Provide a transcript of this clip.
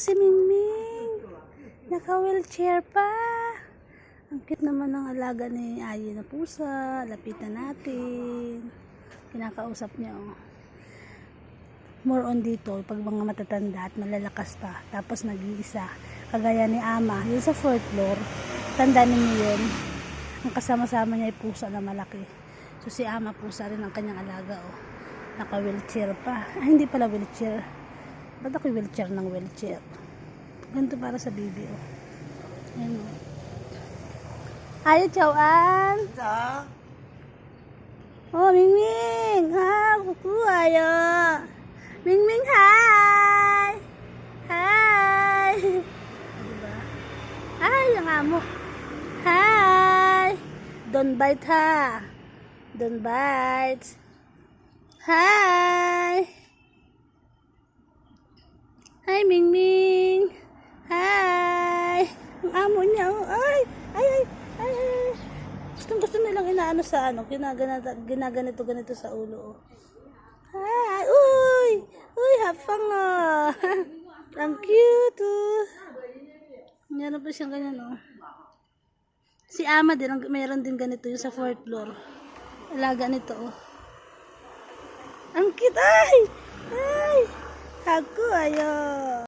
si Mingming. Naka-wheelchair pa. Ang cute naman ng alaga ni Ayi na pusa. Lapitan natin. Kinakausap niya, oh. More on dito, pag mga matatanda at malalakas pa. Tapos nag-iisa. Kagaya ni Ama. Yun sa fourth floor. Tanda ninyo yun. Ang kasama-sama niya ay pusa na malaki. So si Ama pusa rin ang kanyang alaga, oh. Naka-wheelchair pa. Ah, hindi pala wheelchair. Ba't ako wheelchair ng wheelchair? Ganito para sa baby, oh. Ayan, oh. Ay, Chowan! Sa? Oh, Mingming! Ah, kukuha yo! Mingming, hi! Hi! Diba? Ay, ang amo. Hi! Don't bite ha! Don't bite! Hi! Hi, Mingming! Hi! Ang amo niya, oh. Ay! Ay, ay! Ay, ay. Gustong gusto nilang inaano sa ano, ginaganito, ginaganito ganito sa ulo. Oh. Hi! Uy! Uy, hapang oh! Ang cute oh! Meron pa siyang ganyan oh. Si Ama din, mayroon din ganito yung sa fourth floor. Alaga nito oh. Ang cute! Ay! Ay! Ako ayo!